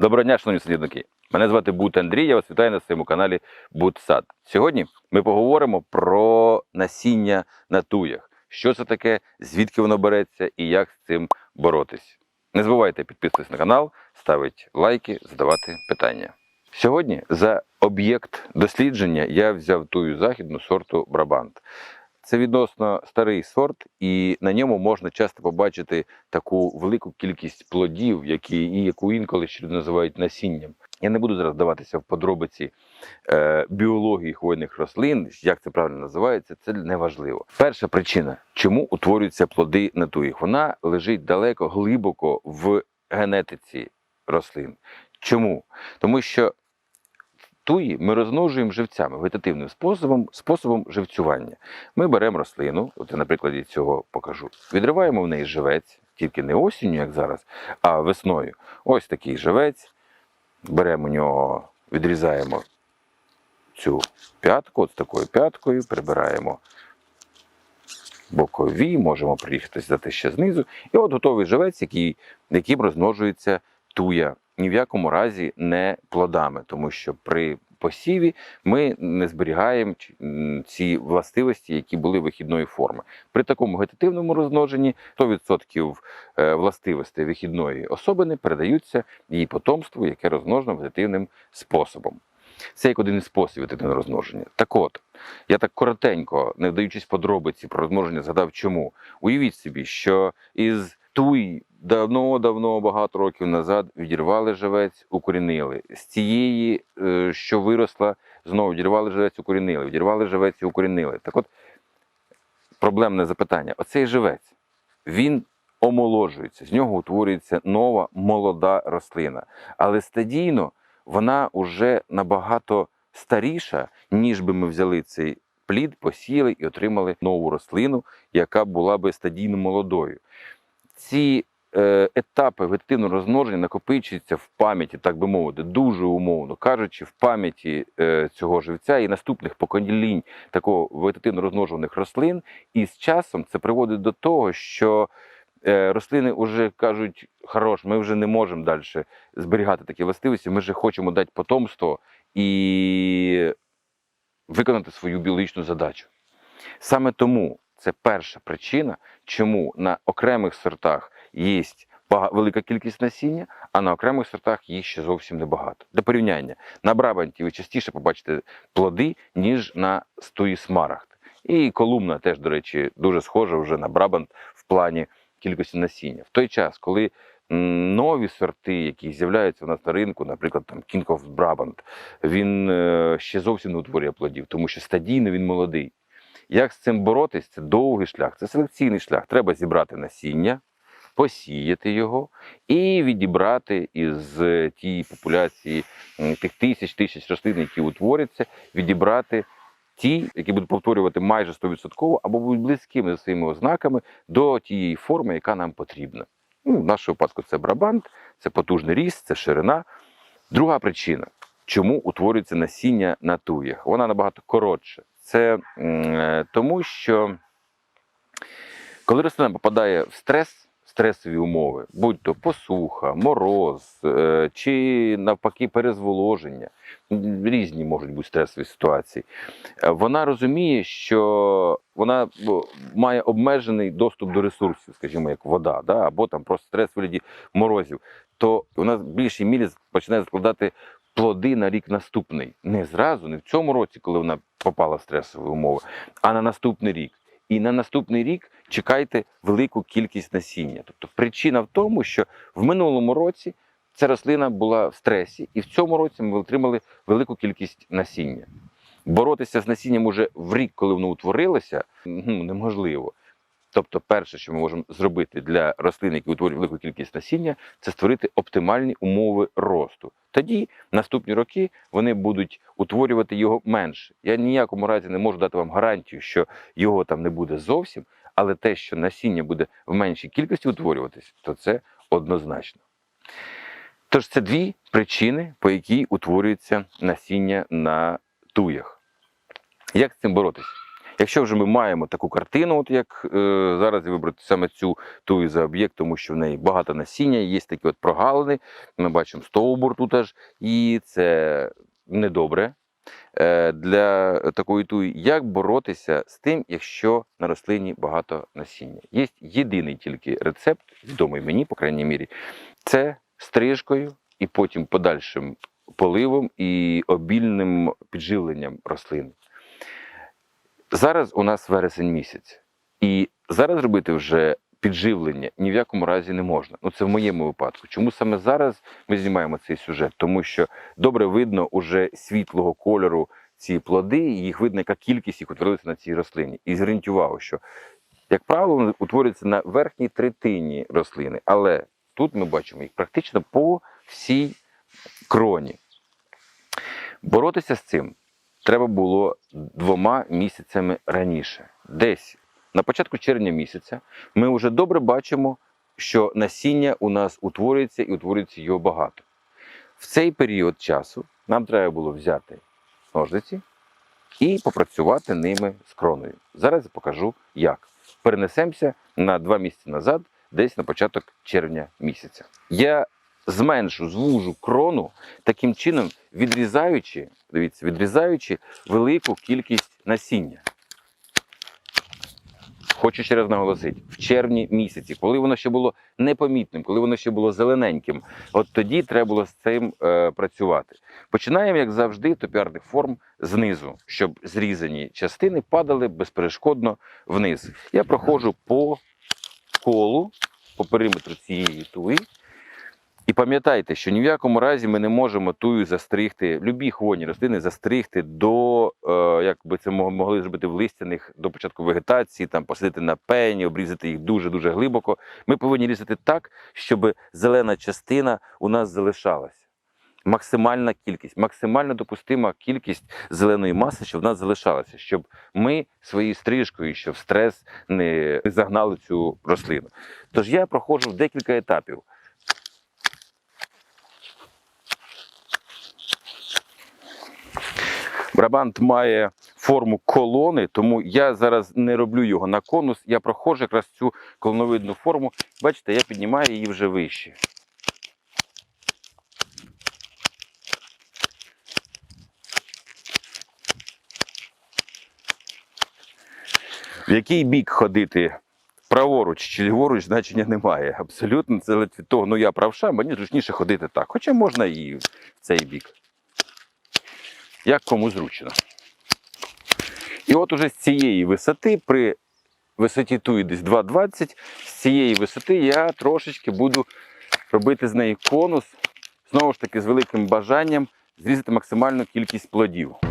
Доброго дня, шановні садівники. Мене звати Бут Андрій, я вас вітаю на своєму каналі Бутсад. Сьогодні ми поговоримо про насіння на туях. Що це таке, звідки воно береться і як з цим боротись. Не забувайте підписуватись на канал, ставити лайки, задавати питання. Сьогодні за об'єкт дослідження я взяв тую західну сорту Брабант. Це відносно старий сорт, і на ньому можна часто побачити таку велику кількість плодів, які і яку інколи ще називають насінням. Я не буду зараз вдаватися в подробиці е, біології хвойних рослин, як це правильно називається, це не важливо. Перша причина, чому утворюються плоди на туїх, вона лежить далеко глибоко в генетиці рослин. Чому? Тому що туї ми розмножуємо живцями, вегетативним способом, способом живцювання. Ми беремо рослину, от я на прикладі цього покажу. Відриваємо в неї живець, тільки не осінню, як зараз, а весною. Ось такий живець. Беремо у нього, відрізаємо цю п'ятку, от такою п'яткою, прибираємо бокові, можемо приїхати взяти ще знизу. І от готовий живець, який, яким розмножується туя. Ні в якому разі не плодами, тому що при посіві ми не зберігаємо ці властивості, які були вихідної форми. При такому вегетативному розмноженні 100% е, властивостей вихідної особини передаються її потомству, яке розмножено вегетативним способом. Це як один із способів вегетативного розмноження. Так от, я так коротенько, не вдаючись подробиці про розмноження, згадав чому. Уявіть собі, що із туй давно-давно, багато років назад відірвали живець, укорінили. З цієї, е, що виросла, знову відірвали живець, укорінили, відірвали живець і укорінили. Так от, проблемне запитання: оцей живець, він омоложується, з нього утворюється нова молода рослина. Але стадійно вона вже набагато старіша, ніж би ми взяли цей плід, посіяли і отримали нову рослину, яка була би стадійно молодою. Ці етапи вегетативного розмноження накопичуються в пам'яті, так би мовити, дуже умовно кажучи, в пам'яті е, цього живця і наступних поколінь такого вегетативно розмножуваних рослин. І з часом це приводить до того, що е, рослини вже кажуть, хорош, ми вже не можемо далі зберігати такі властивості, ми вже хочемо дати потомство і виконати свою біологічну задачу. Саме тому це перша причина, чому на окремих сортах є велика кількість насіння, а на окремих сортах їх ще зовсім небагато. Для порівняння, на Брабанті ви частіше побачите плоди, ніж на стої смарагд. І колумна теж, до речі, дуже схожа вже на Брабант в плані кількості насіння. В той час, коли нові сорти, які з'являються в нас на ринку, наприклад, там King of Brabant, він е, ще зовсім не утворює плодів, тому що стадійно він молодий. Як з цим боротись? Це довгий шлях, це селекційний шлях. Треба зібрати насіння, посіяти його і відібрати із е, тієї популяції тих тисяч тисяч рослин, які утворяться, відібрати ті, які будуть повторювати майже 100% або будуть близькими за своїми ознаками до тієї форми, яка нам потрібна. Ну, в нашому випадку це брабант, це потужний ріст, це ширина. Друга причина, чому утворюється насіння на туях, вона набагато коротша. Це е, тому, що коли рослина попадає в стрес, стресові умови, будь то посуха, мороз е, чи навпаки перезволоження, різні можуть бути стресові ситуації, е, вона розуміє, що вона має обмежений доступ до ресурсів, скажімо, як вода, да, або там просто стрес вигляді морозів, то вона в більшій мірі починає складати плоди на рік наступний. Не зразу, не в цьому році, коли вона попала в стресові умови, а на наступний рік. І на наступний рік чекайте велику кількість насіння. Тобто причина в тому, що в минулому році ця рослина була в стресі, і в цьому році ми отримали велику кількість насіння. Боротися з насінням уже в рік, коли воно утворилося, ну, неможливо. Тобто, перше, що ми можемо зробити для рослин, які утворюють велику кількість насіння, це створити оптимальні умови росту. Тоді наступні роки вони будуть утворювати його менше. Я ніякому разі не можу дати вам гарантію, що його там не буде зовсім, але те, що насіння буде в меншій кількості утворюватись, то це однозначно. Тож це дві причини, по якій утворюється насіння на туях. Як з цим боротися? Якщо вже ми маємо таку картину, от як е, зараз вибрати саме цю тую за об'єкт, тому що в неї багато насіння, є такі от прогалини. Ми бачимо стовбур тут аж, і це недобре е, для такої туї. Як боротися з тим, якщо на рослині багато насіння? Є єдиний тільки рецепт, відомий мені, по крайній мірі, це стрижкою і потім подальшим поливом і обільним підживленням рослин. Зараз у нас вересень місяць, і зараз робити вже підживлення ні в якому разі не можна. Ну це в моєму випадку. Чому саме зараз ми знімаємо цей сюжет? Тому що добре видно уже світлого кольору ці плоди, і їх видно, яка кількість їх утворилася на цій рослині. І зверніть що, як правило, вони утворюються на верхній третині рослини, але тут ми бачимо їх практично по всій кроні. Боротися з цим треба було двома місяцями раніше. Десь на початку червня місяця ми вже добре бачимо, що насіння у нас утворюється і утворюється його багато. В цей період часу нам треба було взяти ножниці і попрацювати ними з кроною. Зараз я покажу як. Перенесемося на два місяці назад, десь на початок червня місяця. Я зменшу, звужу крону таким чином, відрізаючи, дивіться, відрізаючи велику кількість насіння. Хочу ще раз наголосити, в червні місяці, коли воно ще було непомітним, коли воно ще було зелененьким, от тоді треба було з цим е, працювати. Починаємо, як завжди, топіарних форм знизу, щоб зрізані частини падали безперешкодно вниз. Я проходжу по колу, по периметру цієї туї. І пам'ятайте, що ні в якому разі ми не можемо тую застригти, любі хвойні рослини застригти до, е, як би це мо- могли зробити в листяних до початку вегетації, там посадити на пені, обрізати їх дуже-дуже глибоко. Ми повинні різати так, щоб зелена частина у нас залишалася. Максимальна кількість, максимально допустима кількість зеленої маси, щоб в нас залишалася, щоб ми своєю стрижкою, що в стрес не загнали цю рослину. Тож я проходжу декілька етапів. Брабант має форму колони, тому я зараз не роблю його на конус. Я проходжу якраз цю колоновидну форму. Бачите, я піднімаю її вже вище. В який бік ходити? Праворуч чи ліворуч значення немає. Абсолютно це від того, ну я правша, мені зручніше ходити так. Хоча можна і в цей бік. Як кому зручно. І от уже з цієї висоти, при висоті туї десь 2,20, з цієї висоти я трошечки буду робити з неї конус, знову ж таки, з великим бажанням зрізати максимальну кількість плодів.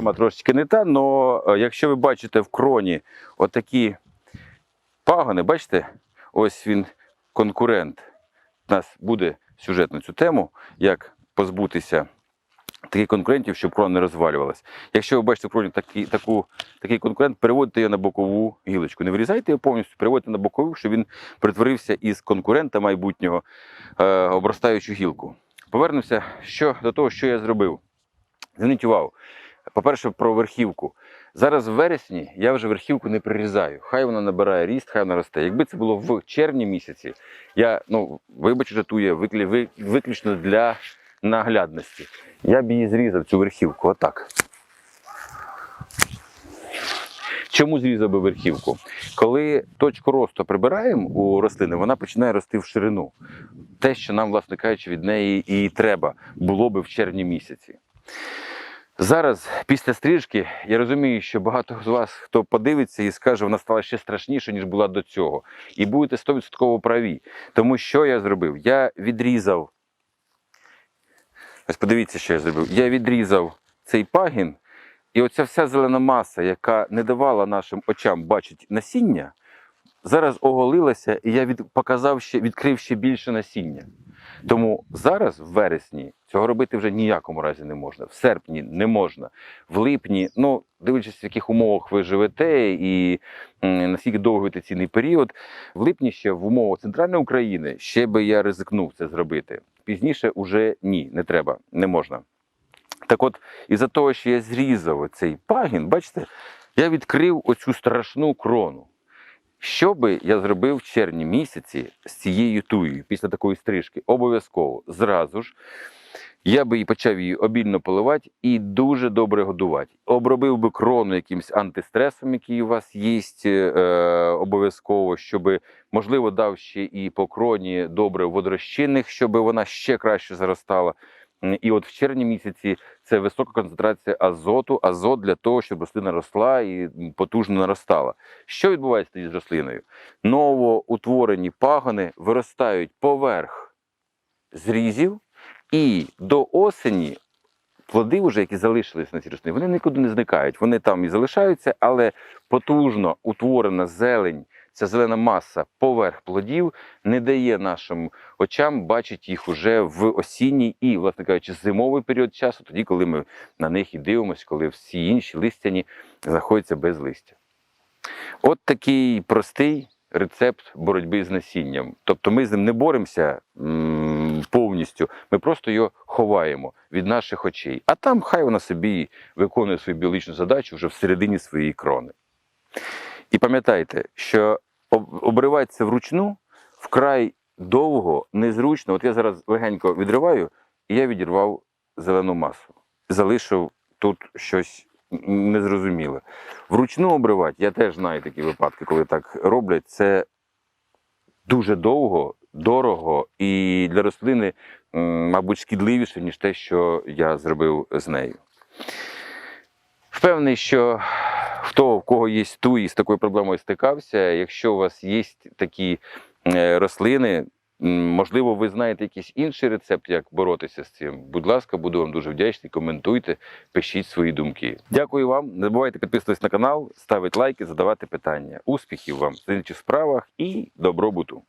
Тема трошечки не та, але якщо ви бачите в кроні отакі пагони, бачите, ось він конкурент. У нас буде сюжет на цю тему, як позбутися таких конкурентів, щоб крона не розвалювалась. Якщо ви бачите в кроні такий, таку, такий конкурент, переводьте його на бокову гілочку. Не вирізайте його повністю, переводьте на бокову, щоб він перетворився із конкурента майбутнього е, обростаючу гілку. Повернуся що, до того, що я зробив. Зверніть увагу. По-перше, про верхівку. Зараз в вересні я вже верхівку не прирізаю. Хай вона набирає ріст, хай вона росте. Якби це було в червні місяці, я, ну, вибач, жатує виключно для наглядності. Я б її зрізав, цю верхівку, отак. Чому зрізав би верхівку? Коли точку росту прибираємо у рослини, вона починає рости в ширину. Те, що нам, власне кажучи, від неї і треба, було би в червні місяці. Зараз, після стрижки, я розумію, що багато з вас, хто подивиться і скаже, вона стала ще страшніше, ніж була до цього. І будете 100% праві. Тому що я зробив? Я відрізав. Ось подивіться, що я зробив. Я відрізав цей пагін І оця вся зелена маса, яка не давала нашим очам бачити насіння, зараз оголилася, і я від, показав ще, відкрив ще більше насіння. Тому зараз, в вересні, цього робити вже ніякому разі не можна. В серпні не можна. В липні, ну, дивлячись, в яких умовах ви живете і наскільки довгий вегетаційний період, в липні ще в умовах центральної України ще би я ризикнув це зробити. Пізніше уже ні, не треба, не можна. Так от, із-за того, що я зрізав цей пагін, бачите, я відкрив оцю страшну крону. Що би я зробив в червні місяці з цією туєю після такої стрижки? Обов'язково зразу ж я би і почав її обільно поливати і дуже добре годувати. Обробив би крону якимось антистресом, який у вас є, е, обов'язково, щоб, можливо, дав ще і по кроні добре водорозчинних, щоб вона ще краще заростала. І от в червні місяці це висока концентрація азоту, азот для того, щоб рослина росла і потужно наростала. Що відбувається тоді з рослиною? Новоутворені пагони виростають поверх зрізів, і до осені плоди, вже, які залишились на цій рослині, вони нікуди не зникають. Вони там і залишаються, але потужно утворена зелень, ця зелена маса поверх плодів не дає нашим очам бачити їх уже в осінній і, власне кажучи, зимовий період часу, тоді, коли ми на них і дивимося, коли всі інші листяні знаходяться без листя. От такий простий рецепт боротьби з насінням. Тобто ми з ним не боремося повністю, ми просто його ховаємо від наших очей. А там хай вона собі виконує свою біологічну задачу вже всередині своєї крони. І пам'ятайте, що об- обриватися вручну вкрай довго, незручно. От я зараз легенько відриваю, і я відірвав зелену масу. Залишив тут щось незрозуміле. Вручну обривати, я теж знаю такі випадки, коли так роблять. Це дуже довго, дорого і для рослини, мабуть, шкідливіше, ніж те, що я зробив з нею. Впевнений, що хто в кого є туї з такою проблемою стикався, якщо у вас є такі е, рослини, можливо, ви знаєте якийсь інший рецепт, як боротися з цим. Будь ласка, буду вам дуже вдячний. Коментуйте, пишіть свої думки. Дякую вам. Не забувайте підписуватись на канал, ставити лайки, задавати питання. Успіхів вам в справах і добробуту.